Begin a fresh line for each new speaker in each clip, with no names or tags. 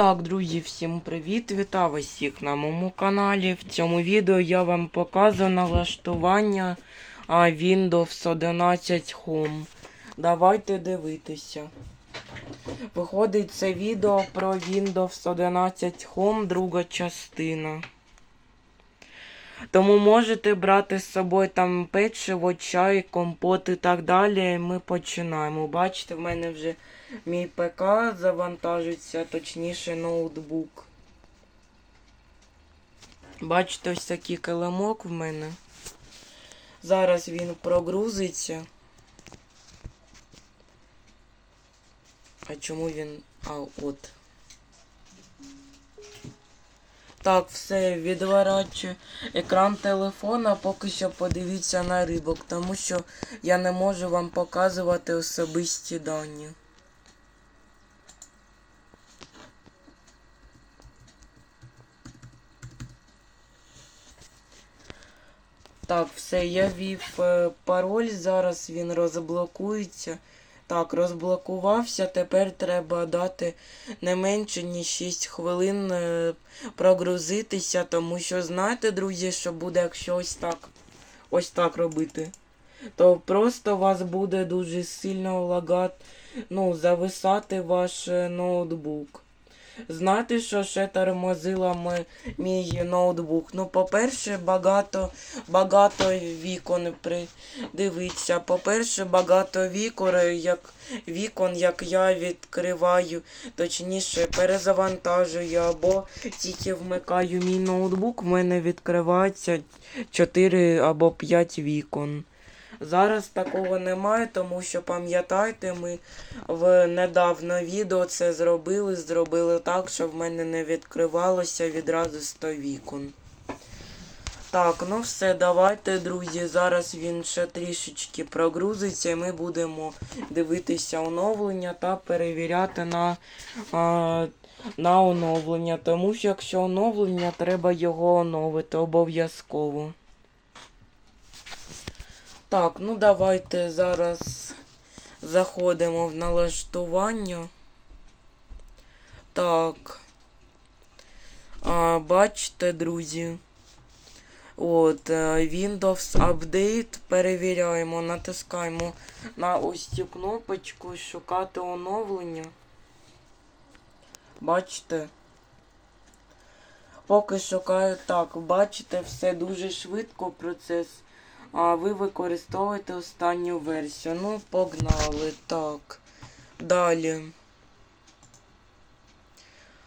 так, друзі, всім привіт! Вітаю всіх на моєму каналі. В цьому відео я вам показую налаштування Windows 11 Home. Давайте дивитися. Виходить це відео про Windows 11 Home, друга частина. Тому можете брати з собою там печиво, чай, компот і так далі. Ми починаємо. Бачите, в мене вже мій ПК завантажиться, точніше ноутбук. Бачите, ось такий килимок в мене. Зараз він прогрузиться. А чому він. А, от. Так, все, відворачую екран телефона, поки що подивіться на рибок, тому що я не можу вам показувати особисті дані. Так, все, я ввів е, пароль, зараз він розблокується. Так, розблокувався. Тепер треба дати не менше ніж 6 хвилин е, прогрузитися, тому що знаєте, друзі, що буде, якщо ось так ось так робити, то просто вас буде дуже сильно лагати, ну, зависати ваш е, ноутбук. Знаєте, що ще тормозила мій ноутбук? Ну, по-перше, багато, багато вікон придивиться. По-перше, багато вікон, як, вікон, як я відкриваю, точніше, перезавантажую або тільки вмикаю мій ноутбук, в мене відкривається 4 або 5 вікон. Зараз такого немає, тому що пам'ятайте, ми в недавно відео це зробили. Зробили так, щоб в мене не відкривалося відразу 100 вікон. Так, ну все, давайте, друзі. Зараз він ще трішечки прогрузиться, і ми будемо дивитися оновлення та перевіряти на, а, на оновлення. Тому що якщо оновлення, треба його оновити обов'язково. Так, ну давайте зараз заходимо в налаштування. Так. А, Бачите, друзі. От, е, Windows Update. Перевіряємо, натискаємо на ось цю кнопочку шукати оновлення. Бачите? Поки шукаю так, бачите, все дуже швидко процес а ви використовуєте останню версію. Ну, погнали. Так. Далі.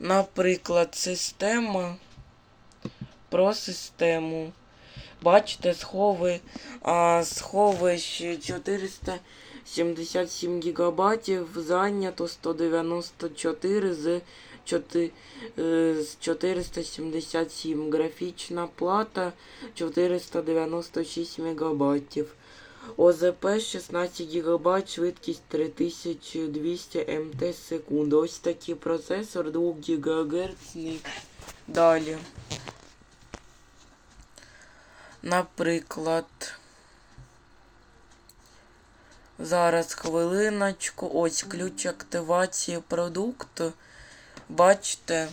Наприклад, система. Про систему. Бачите, схови, а, сховищ 477 гігабайтів, зайнято 194 з 4, е, з 477. Графічна плата 496 мегабайтів. ОЗП 16 ГБ, швидкість 3200 МТ секунду. Ось такий процесор 2 ГГц. Далі. Наприклад. Зараз хвилиночку. Ось ключ активації продукту. Бачите,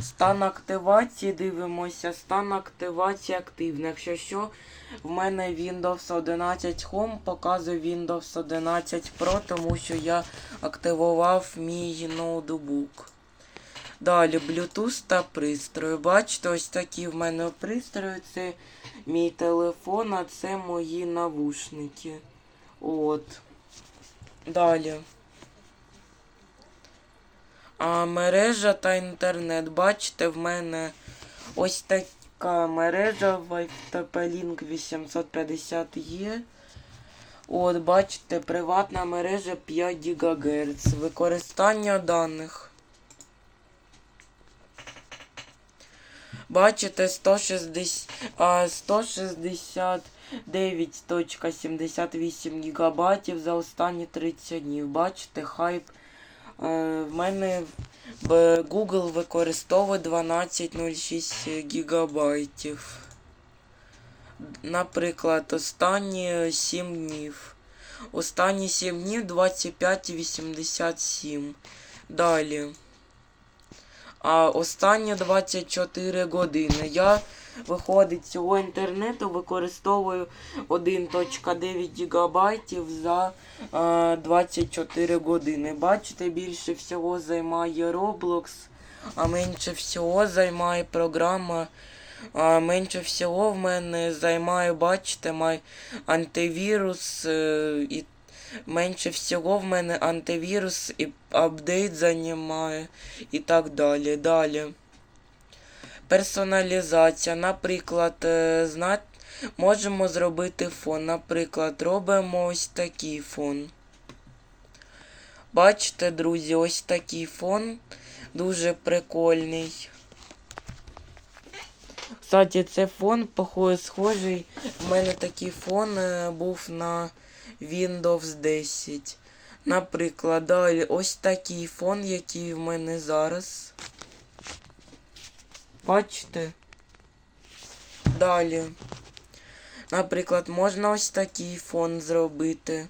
стан активації, дивимося, стан активації активний. Якщо що, в мене Windows 11 Home показує Windows 11 Pro, тому що я активував мій ноутбук. Далі Bluetooth та пристрої. Бачите, ось такі в мене пристрої. Це мій телефон, а це мої навушники. От. Далі. А мережа та інтернет. Бачите, в мене ось така мережа TP-Link 850 є. От, бачите, приватна мережа 5 ГГц. Використання даних. Бачите, 160, 169.78 гігабайтів за останні 30 днів. Бачите, хайп. Е, В мене Google використовує 12,06 гігабайтів. Наприклад, останні 7 днів. Останні 7 днів 25,87. Далі. а останні 24 години. Я виходить цього інтернету використовую 1.9 ГБ за а, 24 години. Бачите, більше всього займає Roblox, а менше всього займає програма. А менше всього в мене займає, бачите, май антивірус е, і менше всього в мене антивірус і апдейт займає і так далі. Далі. Персоналізація. Наприклад, е, можемо зробити фон. Наприклад, робимо ось такий фон. Бачите, друзі, ось такий фон. Дуже прикольний. Кстати, це фон похоже, схожий. У мене такий фон е, був на Windows 10. Наприклад, далі ось такий фон, який в мене зараз. Бачите? Далі. Наприклад, можна ось такий фон зробити.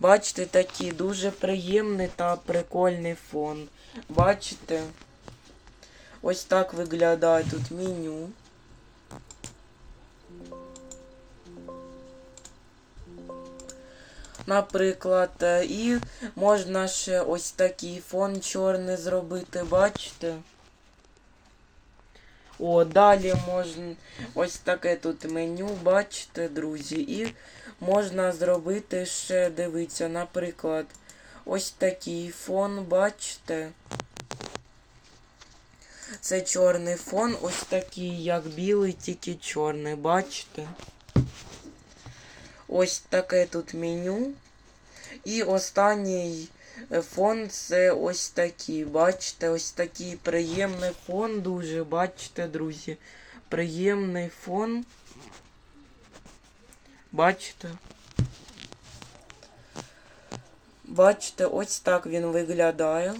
Бачите, такий дуже приємний та прикольний фон. Бачите? Ось так виглядає тут меню. Наприклад, е, і можна ще ось такий фон чорний зробити, бачите? О, далі можна ось таке тут меню, бачите, друзі. І можна зробити ще, дивіться, наприклад, ось такий фон, бачите? Це чорний фон, ось такий, як білий, тільки чорний, бачите? Ось таке тут меню. І останній фон це ось такий. Бачите, ось такий приємний фон дуже. Бачите, друзі. Приємний фон. Бачите? Бачите, ось так він виглядає.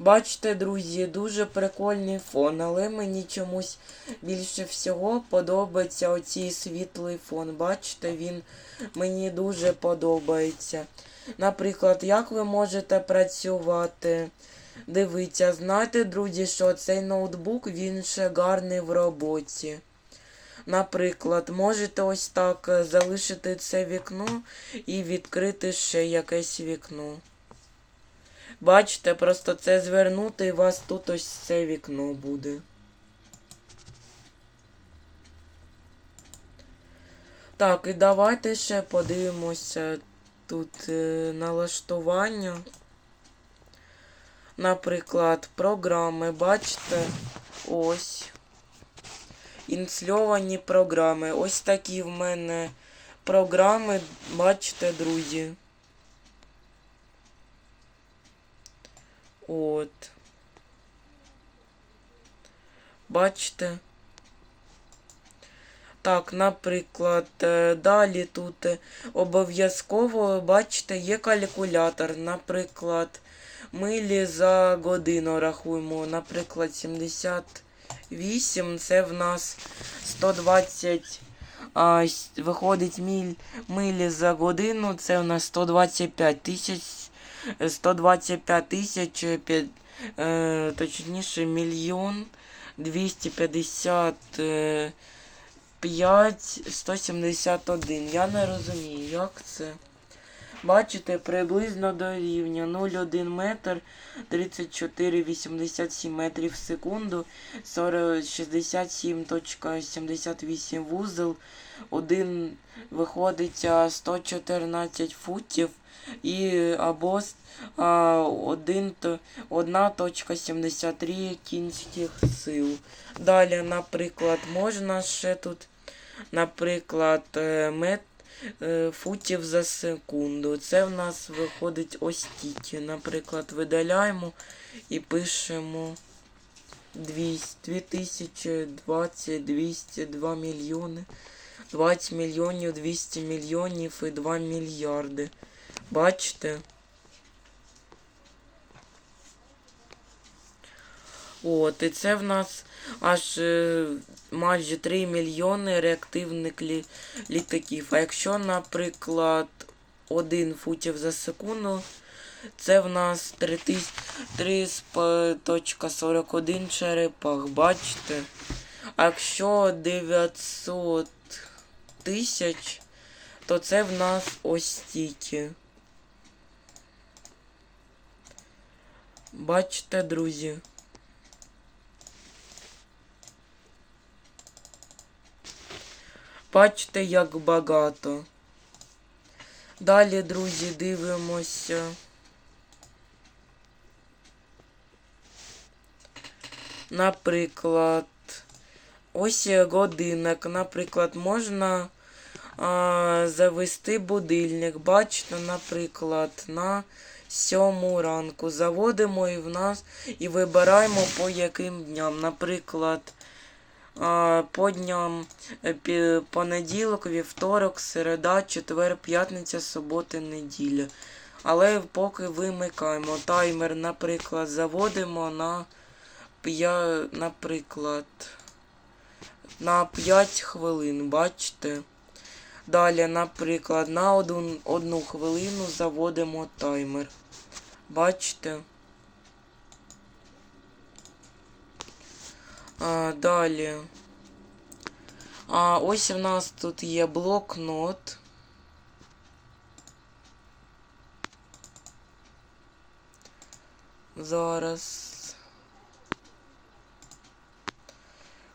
Бачите, друзі, дуже прикольний фон, але мені чомусь більше всього подобається оцей світлий фон. Бачите, він мені дуже подобається. Наприклад, як ви можете працювати? Дивіться, знаєте, друзі, що цей ноутбук він ще гарний в роботі. Наприклад, можете ось так залишити це вікно і відкрити ще якесь вікно. Бачите, просто це звернути і у вас тут ось це вікно буде. Так, і давайте ще подивимося тут е, налаштування. Наприклад, програми, бачите, ось. Інсльовані програми. Ось такі в мене програми, бачите, друзі. От. Бачите? Так, наприклад, е, далі тут е, обов'язково, бачите, є калькулятор. Наприклад, милі за годину рахуємо. Наприклад, 78. Це в нас 120. А, виходить міль, милі за годину. Це в нас 125 тисяч. 125 тисяч, е, точніше, мільйон 255 171. Я не розумію, як це. Бачите, приблизно до рівня 0,1 метр 34,87 метрів в секунду, 67.78 вузол, один виходить 114 футів і або 1.73 кінських сил. Далі, наприклад, можна ще тут, наприклад, е, мет е, футів за секунду. Це в нас виходить ось тільки. Наприклад, видаляємо і пишемо 200, 2020, 202 мільйони. 20 мільйонів, 200 мільйонів і 2 мільярди. Бачите? От, і це в нас аж е, майже 3 мільйони реактивних лі- літаків. А якщо, наприклад, 1 футів за секунду, це в нас 3.41 черепах, бачите? А якщо 900 тисяч, то це в нас ось стільки. Бачите, друзі? Бачите, як багато. Далі, друзі, дивимося. Наприклад, ось годинник. Наприклад, можна а, завести будильник. Бачите, наприклад, на сьому ранку. Заводимо і в нас і вибираємо по яким дням. Наприклад, а, по дням е, понеділок, вівторок, середа, четвер, п'ятниця, субота, неділя. Але поки вимикаємо таймер, наприклад, заводимо на п'я, наприклад, на 5 хвилин, бачите? Далі, наприклад, на одну хвилину заводимо таймер. Бачите? А, далі. А ось в нас тут є блокнот. Зараз.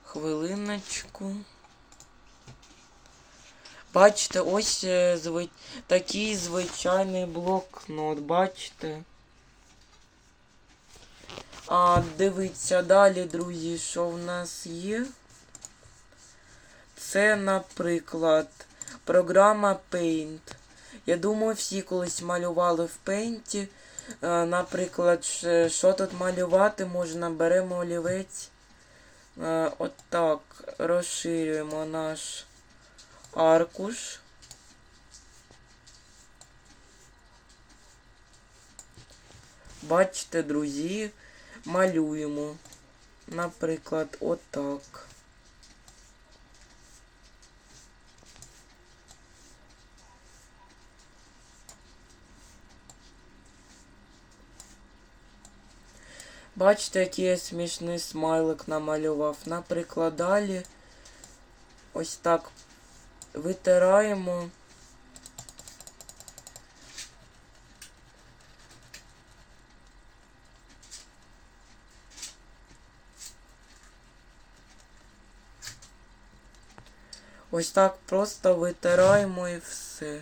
Хвилиночку. Бачите, ось е, зви... такий звичайний блокнот, бачите? А, дивіться далі, друзі, що в нас є. Це, наприклад, програма Paint. Я думаю, всі колись малювали в Paint. Е, Наприклад, що тут малювати можна, беремо олівець. Отак розширюємо наш аркуш. Бачите, друзі, малюємо. Наприклад, отак. Бачите, який я смішний смайлик намалював. Наприклад, далі ось так витираємо. Ось так просто витираємо і все.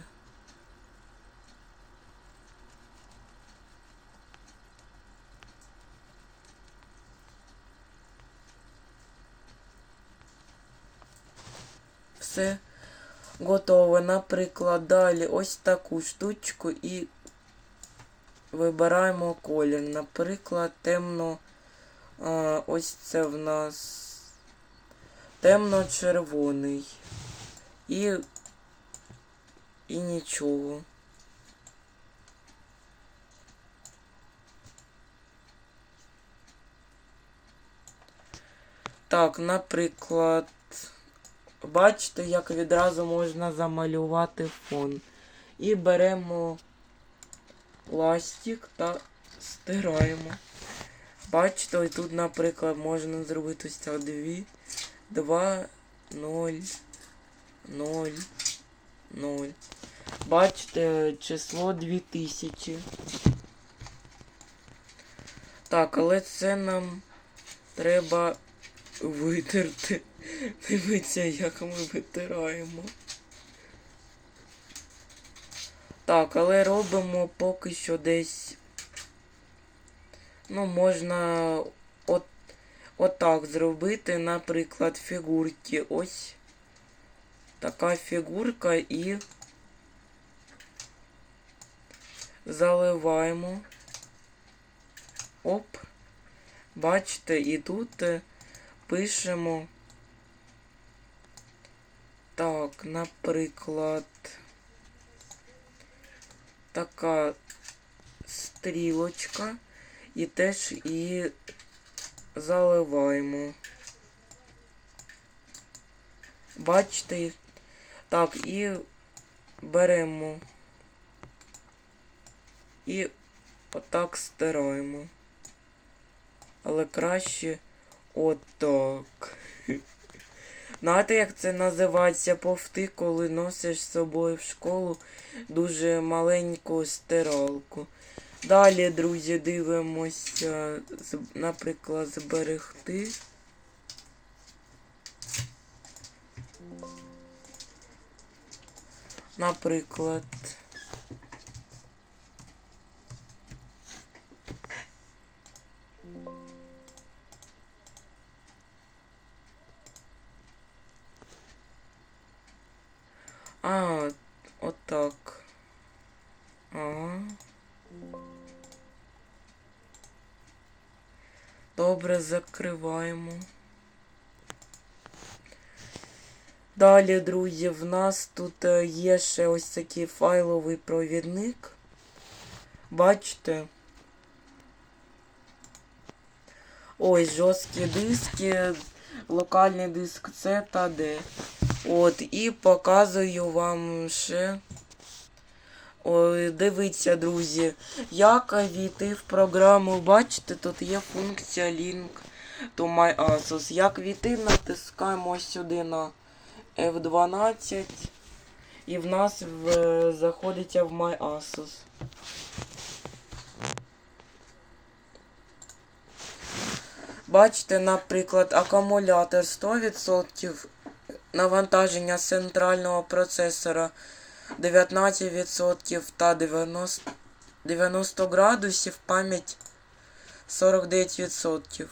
Все готово. Наприклад, далі ось таку штучку і вибираємо колір. Наприклад, темно. Ось це в нас темно-червоний. І. І нічого. Так, наприклад, бачите, як відразу можна замалювати фон. І беремо пластик та стираємо. Бачите, ось тут, наприклад, можна зробити ось так дві, два, ноль, ноль, ноль. Бачите, число 2000. Так, але це нам треба витерти. Дивіться, як ми витираємо. Так, але робимо поки що десь. Ну, можна отак зробити, наприклад, фігурки. Ось така фігурка і заливаємо. Оп. Бачите, і тут пишемо. Так, наприклад, така стрілочка. І теж і заливаємо. Бачите? Так, і беремо. І отак стираємо. Але краще отак. Знаєте, як це називається повти, коли носиш з собою в школу дуже маленьку стиралку. Далі, друзі, дивимося, наприклад, зберегти. Наприклад. Добре, закриваємо. Далі, друзі, в нас тут е, є ще ось такий файловий провідник. Бачите? Ось жорсткі диски, локальний диск C та D. От, і показую вам ще. Ой, дивіться, друзі, як війти в програму. Бачите, тут є функція Link to My Asus. Як війти, натискаємо сюди на F12. І в нас в, заходить в My Asus. Бачите, наприклад, акумулятор 100%, навантаження центрального процесора 19% та 90, 90 градусів, пам'ять 49%.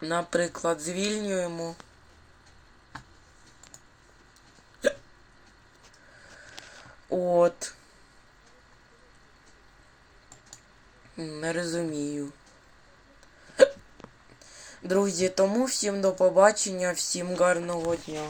Наприклад, звільнюємо. От. Не розумію. Друзі, тому всім до побачення, всім гарного дня.